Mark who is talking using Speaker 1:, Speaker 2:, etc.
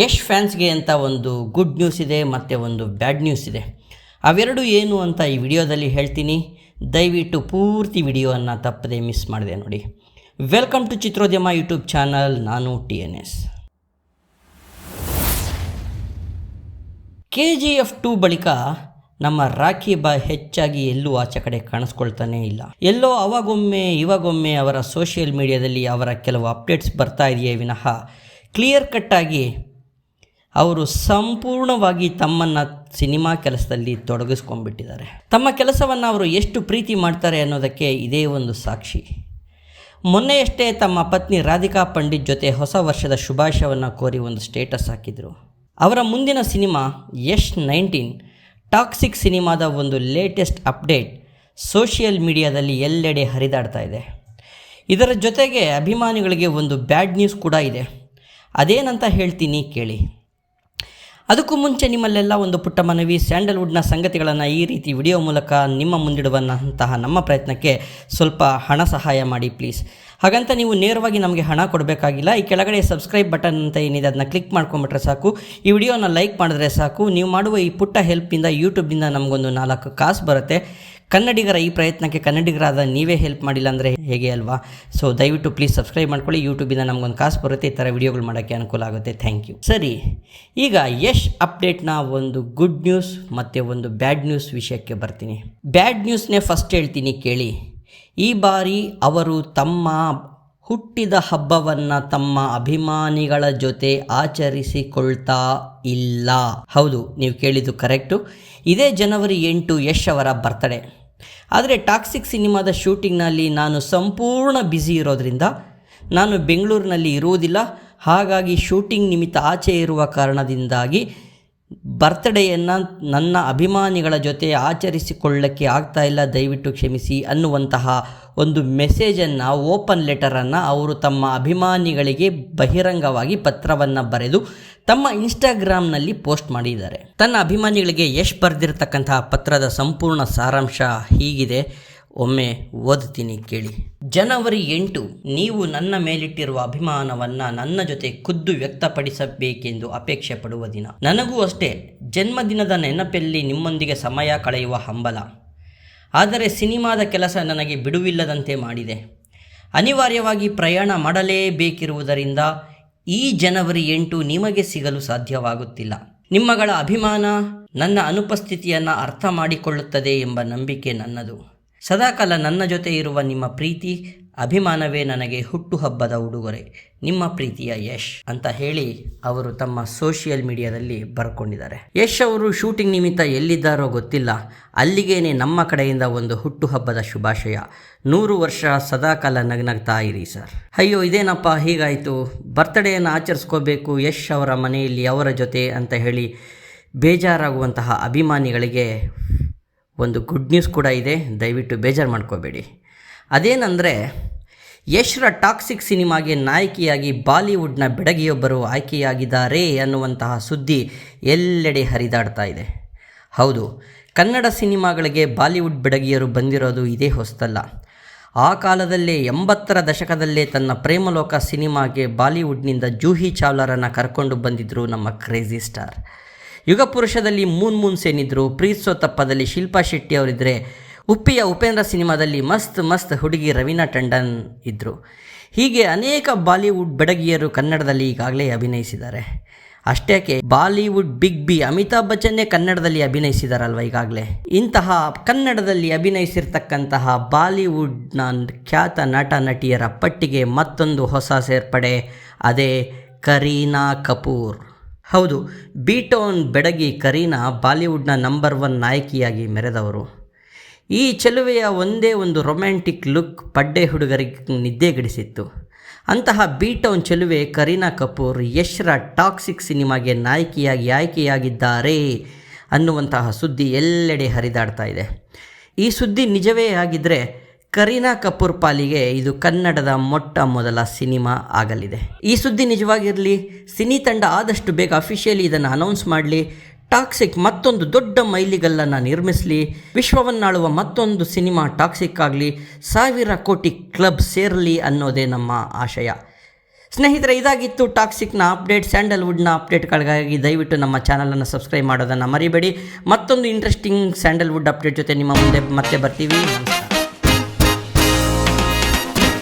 Speaker 1: ಯಶ್ ಫ್ಯಾನ್ಸ್ಗೆ ಅಂತ ಒಂದು good news ಇದೆ, ಮತ್ತು ಒಂದು ಬ್ಯಾಡ್ ನ್ಯೂಸ್ ಇದೆ. ಅವೆರಡು ಏನು ಅಂತ ಈ ವಿಡಿಯೋದಲ್ಲಿ ಹೇಳ್ತೀನಿ. ದಯವಿಟ್ಟು ಪೂರ್ತಿ ವಿಡಿಯೋವನ್ನು ತಪ್ಪದೆ ಮಿಸ್ ಮಾಡಿದೆ ನೋಡಿ. Welcome to Chitrodyama YouTube channel, ನಾನು T N S. K G F two ಬಳಿಕ ನಮ್ಮ ರಾಖಿ ಬಾ ಹೆಚ್ಚಾಗಿ ಎಲ್ಲೂ ಆಚೆ ಕಡೆ ಕಾಣಿಸ್ಕೊಳ್ತಾನೇ ಇಲ್ಲ. ಎಲ್ಲೋ ಅವಾಗೊಮ್ಮೆ, ಇವಾಗೊಮ್ಮೆ ಅವರ ಸೋಷಿಯಲ್ ಮೀಡಿಯಾದಲ್ಲಿ ಅವರ ಕೆಲವು ಅಪ್ಡೇಟ್ಸ್ ಬರ್ತಾ ಇದೆಯೇ ವಿನಃ ಕ್ಲಿಯರ್ ಕಟ್ಟಾಗಿ ಅವರು ಸಂಪೂರ್ಣವಾಗಿ ತಮ್ಮನ್ನು ಸಿನಿಮಾ ಕೆಲಸದಲ್ಲಿ ತೊಡಗಿಸ್ಕೊಂಡ್ಬಿಟ್ಟಿದ್ದಾರೆ. ತಮ್ಮ ಕೆಲಸವನ್ನು ಅವರು ಎಷ್ಟು ಪ್ರೀತಿ ಮಾಡ್ತಾರೆ ಅನ್ನೋದಕ್ಕೆ ಇದೇ ಒಂದು ಸಾಕ್ಷಿ. ಮೊನ್ನೆಯಷ್ಟೇ ತಮ್ಮ ಪತ್ನಿ ರಾಧಿಕಾ ಪಂಡಿತ್ ಜೊತೆ ಹೊಸ ವರ್ಷದ ಶುಭಾಶಯವನ್ನು ಕೋರಿ ಒಂದು ಸ್ಟೇಟಸ್ ಹಾಕಿದರು. ಅವರ ಮುಂದಿನ ಸಿನಿಮಾ ಯಶ್ ನೈನ್ಟೀನ್, ಟಾಕ್ಸಿಕ್ ಸಿನಿಮಾದ ಒಂದು ಲೇಟೆಸ್ಟ್ ಅಪ್ಡೇಟ್ ಸೋಷಿಯಲ್ ಮೀಡಿಯಾದಲ್ಲಿ ಎಲ್ಲೆಡೆ ಹರಿದಾಡ್ತಾ ಇದೆ. ಇದರ ಜೊತೆಗೆ ಅಭಿಮಾನಿಗಳಿಗೆ ಒಂದು ಬ್ಯಾಡ್ ನ್ಯೂಸ್ ಕೂಡ ಇದೆ. ಅದೇನಂತ ಹೇಳ್ತೀನಿ ಕೇಳಿ. ಅದಕ್ಕೂ ಮುಂಚೆ ನಿಮ್ಮಲ್ಲೆಲ್ಲ ಒಂದು ಪುಟ್ಟ ಮನವಿ, ಸ್ಯಾಂಡಲ್ವುಡ್ನ ಸಂಗತಿಗಳನ್ನು ಈ ರೀತಿ ವಿಡಿಯೋ ಮೂಲಕ ನಿಮ್ಮ ಮುಂದಿಡುವಂತಹ ನಮ್ಮ ಪ್ರಯತ್ನಕ್ಕೆ ಸ್ವಲ್ಪ ಹಣ ಸಹಾಯ ಮಾಡಿ ಪ್ಲೀಸ್. ಹಾಗಂತ ನೀವು ನೇರವಾಗಿ ನಮಗೆ ಹಣ ಕೊಡಬೇಕಾಗಿಲ್ಲ, ಈ ಕೆಳಗಡೆ ಸಬ್ಸ್ಕ್ರೈಬ್ ಬಟನ್ ಅಂತ ಏನಿದೆ ಅದನ್ನ ಕ್ಲಿಕ್ ಮಾಡ್ಕೊಂಬಿಟ್ರೆ ಸಾಕು. ಈ ವಿಡಿಯೋನ ಲೈಕ್ ಮಾಡಿದ್ರೆ ಸಾಕು. ನೀವು ಮಾಡುವ ಈ ಪುಟ್ಟ ಹೆಲ್ಪಿಂದ ಯೂಟ್ಯೂಬಿಂದ ನಮಗೊಂದು ನಾಲ್ಕು ಕಾಸು ಬರುತ್ತೆ. ಕನ್ನಡಿಗರ ಈ ಪ್ರಯತ್ನಕ್ಕೆ ಕನ್ನಡಿಗರಾದ ನೀವೇ ಹೆಲ್ಪ್ ಮಾಡಿಲ್ಲ ಅಂದರೆ ಹೇಗೆ ಅಲ್ವಾ? ಸೊ ದಯವಿಟ್ಟು ಪ್ಲೀಸ್ ಸಬ್ಸ್ಕ್ರೈಬ್ ಮಾಡ್ಕೊಳ್ಳಿ. ಯೂಟ್ಯೂಬಿಂದ ನಮಗೊಂದು ಕಾಸು ಬರುತ್ತೆ. ಈ ಥರ ವಿಡಿಯೋಗಳು ಮಾಡೋಕ್ಕೆ ಅನುಕೂಲ ಆಗುತ್ತೆ. ಥ್ಯಾಂಕ್ ಯು ಸರಿ, ಈಗ ಯಶ್ ಅಪ್ಡೇಟ್ನ ಒಂದು ಗುಡ್ ನ್ಯೂಸ್ ಮತ್ತು ಒಂದು ಬ್ಯಾಡ್ ನ್ಯೂಸ್ ವಿಷಯಕ್ಕೆ ಬರ್ತೀನಿ. ಬ್ಯಾಡ್ ನ್ಯೂಸ್ನೇ ಫಸ್ಟ್ ಹೇಳ್ತೀನಿ ಕೇಳಿ. ಈ ಬಾರಿ ಅವರು ತಮ್ಮ ಹುಟ್ಟಿದ ಹಬ್ಬವನ್ನು ತಮ್ಮ ಅಭಿಮಾನಿಗಳ ಜೊತೆ ಆಚರಿಸಿಕೊಳ್ತಾ ಇಲ್ಲ. ಹೌದು, ನೀವು ಕೇಳಿದ್ದು ಕರೆಕ್ಟು. ಇದೇ ಜನವರಿ ಎಂಟು ಯಶ್ ಅವರ ಬರ್ತಡೇ. ಆದರೆ ಟಾಕ್ಸಿಕ್ ಸಿನಿಮಾದ ಶೂಟಿಂಗ್ನಲ್ಲಿ ನಾನು ಸಂಪೂರ್ಣ ಬ್ಯುಸಿ ಇರೋದ್ರಿಂದ ನಾನು ಬೆಂಗಳೂರಿನಲ್ಲಿ ಇರುವುದಿಲ್ಲ. ಹಾಗಾಗಿ ಶೂಟಿಂಗ್ ನಿಮಿತ್ತ ಆಚೆ ಇರುವ ಕಾರಣದಿಂದಾಗಿ ಬರ್ತ್ಡೇಯನ್ನು ನನ್ನ ಅಭಿಮಾನಿಗಳ ಜೊತೆ ಆಚರಿಸಿಕೊಳ್ಳಕ್ಕೆ ಆಗ್ತಾ ಇಲ್ಲ, ದಯವಿಟ್ಟು ಕ್ಷಮಿಸಿ ಅನ್ನುವಂತಹ ಒಂದು ಮೆಸೇಜನ್ನು, ಓಪನ್ ಲೆಟರನ್ನು ಅವರು ತಮ್ಮ ಅಭಿಮಾನಿಗಳಿಗೆ ಬಹಿರಂಗವಾಗಿ ಪತ್ರವನ್ನು ಬರೆದು ತಮ್ಮ ಇನ್ಸ್ಟಾಗ್ರಾಮ್ನಲ್ಲಿ ಪೋಸ್ಟ್ ಮಾಡಿದ್ದಾರೆ. ತನ್ನ ಅಭಿಮಾನಿಗಳಿಗೆ ಯಶ್ ಬರೆದಿರತಕ್ಕಂತಹ ಪತ್ರದ ಸಂಪೂರ್ಣ ಸಾರಾಂಶ ಹೀಗಿದೆ. ಒಮ್ಮೆ ಓದ್ತೀನಿ ಕೇಳಿ. ಜನವರಿ ಎಂಟು, ನೀವು ನನ್ನ ಮೇಲಿಟ್ಟಿರುವ ಅಭಿಮಾನವನ್ನು ನನ್ನ ಜೊತೆ ಖುದ್ದು ವ್ಯಕ್ತಪಡಿಸಬೇಕೆಂದು ಅಪೇಕ್ಷೆ ಪಡುವ ದಿನ. ನನಗೂ ಅಷ್ಟೇ, ಜನ್ಮದಿನದ ನೆನಪಲ್ಲಿ ನಿಮ್ಮೊಂದಿಗೆ ಸಮಯ ಕಳೆಯುವ ಹಂಬಲ. ಆದರೆ ಸಿನಿಮಾದ ಕೆಲಸ ನನಗೆ ಬಿಡುವಿಲ್ಲದಂತೆ ಮಾಡಿದೆ. ಅನಿವಾರ್ಯವಾಗಿ ಪ್ರಯಾಣ ಮಾಡಲೇಬೇಕಿರುವುದರಿಂದ ಈ ಜನವರಿ ಎಂಟು ನಿಮಗೆ ಸಿಗಲು ಸಾಧ್ಯವಾಗುತ್ತಿಲ್ಲ. ನಿಮ್ಮಗಳ ಅಭಿಮಾನ ನನ್ನ ಅನುಪಸ್ಥಿತಿಯನ್ನು ಅರ್ಥ ಮಾಡಿಕೊಳ್ಳುತ್ತದೆ ಎಂಬ ನಂಬಿಕೆ ನನ್ನದು. ಸದಾಕಾಲ ನನ್ನ ಜೊತೆ ಇರುವ ನಿಮ್ಮ ಪ್ರೀತಿ, ಅಭಿಮಾನವೇ ನನಗೆ ಹುಟ್ಟುಹಬ್ಬದ ಉಡುಗೊರೆ. ನಿಮ್ಮ ಪ್ರೀತಿಯ ಯಶ್ ಅಂತ ಹೇಳಿ ಅವರು ತಮ್ಮ ಸೋಷಿಯಲ್ ಮೀಡಿಯಾದಲ್ಲಿ ಬರ್ಕೊಂಡಿದ್ದಾರೆ. ಯಶ್ ಅವರು ಶೂಟಿಂಗ್ ನಿಮಿತ್ತ ಎಲ್ಲಿದ್ದಾರೋ ಗೊತ್ತಿಲ್ಲ. ಅಲ್ಲಿಗೇನೆ ನಮ್ಮ ಕಡೆಯಿಂದ ಒಂದು ಹುಟ್ಟುಹಬ್ಬದ ಶುಭಾಶಯ. ನೂರು ವರ್ಷ ಸದಾಕಾಲ ನಗ್ನಗ್ತಾ ಇರಿ, ಸರ್. ಅಯ್ಯೋ, ಇದೇನಪ್ಪ? ಹೀಗಾಯಿತು. ಬರ್ತ್ಡೇಯನ್ನು ಆಚರಿಸ್ಕೋಬೇಕು ಯಶ್ ಅವರ ಮನೆಯಲ್ಲಿ, ಅವರ ಜೊತೆ ಅಂತ ಹೇಳಿ ಬೇಜಾರಾಗುವಂತಹ ಅಭಿಮಾನಿಗಳಿಗೆ ಒಂದು ಗುಡ್ ನ್ಯೂಸ್ ಕೂಡ ಇದೆ. ದಯವಿಟ್ಟು ಬೇಜಾರು ಮಾಡ್ಕೋಬೇಡಿ. ಅದೇನೆಂದರೆ ಯಶ್ರ ಟಾಕ್ಸಿಕ್ ಸಿನಿಮಾಗೆ ನಾಯಕಿಯಾಗಿ ಬಾಲಿವುಡ್ನ ಬೆಡಗಿಯೊಬ್ಬರು ಆಯ್ಕೆಯಾಗಿದ್ದಾರೆ ಅನ್ನುವಂತಹ ಸುದ್ದಿ ಎಲ್ಲೆಡೆ ಹರಿದಾಡ್ತಾ ಇದೆ. ಹೌದು, ಕನ್ನಡ ಸಿನಿಮಾಗಳಿಗೆ ಬಾಲಿವುಡ್ ಬೆಡಗಿಯರು ಬಂದಿರೋದು ಇದೇ ಹೊಸ್ತಲ್ಲ. ಆ ಕಾಲದಲ್ಲೇ ಎಂಬತ್ತರ ದಶಕದಲ್ಲೇ ತನ್ನ ಪ್ರೇಮಲೋಕ ಸಿನಿಮಾಗೆ ಬಾಲಿವುಡ್ನಿಂದ ಜೂಹಿ ಚಾವ್ಲರನ್ನು ಕರ್ಕೊಂಡು ಬಂದಿದ್ದರು ನಮ್ಮ ಕ್ರೇಜಿ ಸ್ಟಾರ್. ಯುಗ ಪುರುಷದಲ್ಲಿ ಮೂನ್ ಮೂನ್ ಸೇನ್ ಇದ್ದರು ಪ್ರೀತ್ಸೋ ತಪ್ಪದಲ್ಲಿ ಶಿಲ್ಪಾ ಶೆಟ್ಟಿ ಅವರಿದ್ದರೆ ಉಪ್ಪಿಯ ಉಪೇಂದ್ರ ಸಿನಿಮಾದಲ್ಲಿ ಮಸ್ತ್ ಮಸ್ತ್ ಹುಡುಗಿ ರವೀನಾ ಟಂಡನ್ ಇದ್ದರು ಹೀಗೆ ಅನೇಕ ಬಾಲಿವುಡ್ ಬೆಡಗಿಯರು ಕನ್ನಡದಲ್ಲಿ ಈಗಾಗಲೇ ಅಭಿನಯಿಸಿದ್ದಾರೆ. ಅಷ್ಟೇಕೆ, ಬಾಲಿವುಡ್ ಬಿಗ್ ಬಿ ಅಮಿತಾಬ್ ಬಚ್ಚನ್ನೇ ಕನ್ನಡದಲ್ಲಿ ಅಭಿನಯಿಸಿದಾರಲ್ವ ಈಗಾಗಲೇ? ಇಂತಹ ಕನ್ನಡದಲ್ಲಿ ಅಭಿನಯಿಸಿರ್ತಕ್ಕಂತಹ ಬಾಲಿವುಡ್ನ ಖ್ಯಾತ ನಟ ನಟಿಯರ ಪಟ್ಟಿಗೆ ಮತ್ತೊಂದು ಹೊಸ ಸೇರ್ಪಡೆ, ಅದೇ ಕರೀನಾ ಕಪೂರ್. ಹೌದು, ಬೀಟೋನ್ ಬೆಡಗಿ ಕರೀನಾ ಬಾಲಿವುಡ್ನ ನಂಬರ್ ಒನ್ ನಾಯಕಿಯಾಗಿ ಮೆರೆದವರು. ಈ ಚೆಲುವೆಯ ಒಂದೇ ಒಂದು ರೊಮ್ಯಾಂಟಿಕ್ ಲುಕ್ ಪಡ್ಡೆ ಹುಡುಗರಿಗೆ ನಿದ್ದೆಗೆಡಿಸಿತ್ತು ಅಂತಹ ಬೀಟೌನ್ ಚೆಲುವೆ ಕರೀನಾ ಕಪೂರ್ ಯಶ್ರ ಟಾಕ್ಸಿಕ್ ಸಿನಿಮಾಗೆ ನಾಯಕಿಯಾಗಿ ಆಯ್ಕೆಯಾಗಿದ್ದಾರೆ ಅನ್ನುವಂತಹ ಸುದ್ದಿ ಎಲ್ಲೆಡೆ ಹರಿದಾಡ್ತಾ ಇದೆ. ಈ ಸುದ್ದಿ ನಿಜವೇ ಆಗಿದ್ದರೆ ಕರೀನಾ ಕಪೂರ್ ಪಾಲಿಗೆ ಇದು ಕನ್ನಡದ ಮೊಟ್ಟ ಮೊದಲ ಸಿನಿಮಾ ಆಗಲಿದೆ. ಈ ಸುದ್ದಿ ನಿಜವಾಗಿರಲಿ, ಸಿನಿ ತಂಡ ಆದಷ್ಟು ಬೇಗ ಅಫಿಷಿಯಲಿ ಇದನ್ನು ಅನೌನ್ಸ್ ಮಾಡಲಿ, ಟಾಕ್ಸಿಕ್ ಮತ್ತೊಂದು ದೊಡ್ಡ ಮೈಲಿಗಲ್ಲನ್ನು ನಿರ್ಮಿಸಲಿ, ವಿಶ್ವವನ್ನಾಳುವ ಮತ್ತೊಂದು ಸಿನಿಮಾ ಟಾಕ್ಸಿಕ್ ಆಗಲಿ, ಸಾವಿರ ಕೋಟಿ ಕ್ಲಬ್ ಸೇರಲಿ ಅನ್ನೋದೇ ನಮ್ಮ ಆಶಯ. ಸ್ನೇಹಿತರೆ, ಇದಾಗಿತ್ತು ಟಾಕ್ಸಿಕ್ನ ಅಪ್ಡೇಟ್ ಸ್ಯಾಂಡಲ್ವುಡ್ನ ಅಪ್ಡೇಟ್ಗಳಿಗಾಗಿ ದಯವಿಟ್ಟು ನಮ್ಮ ಚಾನಲನ್ನು ಸಬ್ಸ್ಕ್ರೈಬ್ ಮಾಡೋದನ್ನು ಮರಿಬೇಡಿ. ಮತ್ತೊಂದು ಇಂಟ್ರೆಸ್ಟಿಂಗ್ ಸ್ಯಾಂಡಲ್ವುಡ್ ಅಪ್ಡೇಟ್ ಜೊತೆ ನಿಮ್ಮ ಮುಂದೆ ಮತ್ತೆ ಬರ್ತೀವಿ.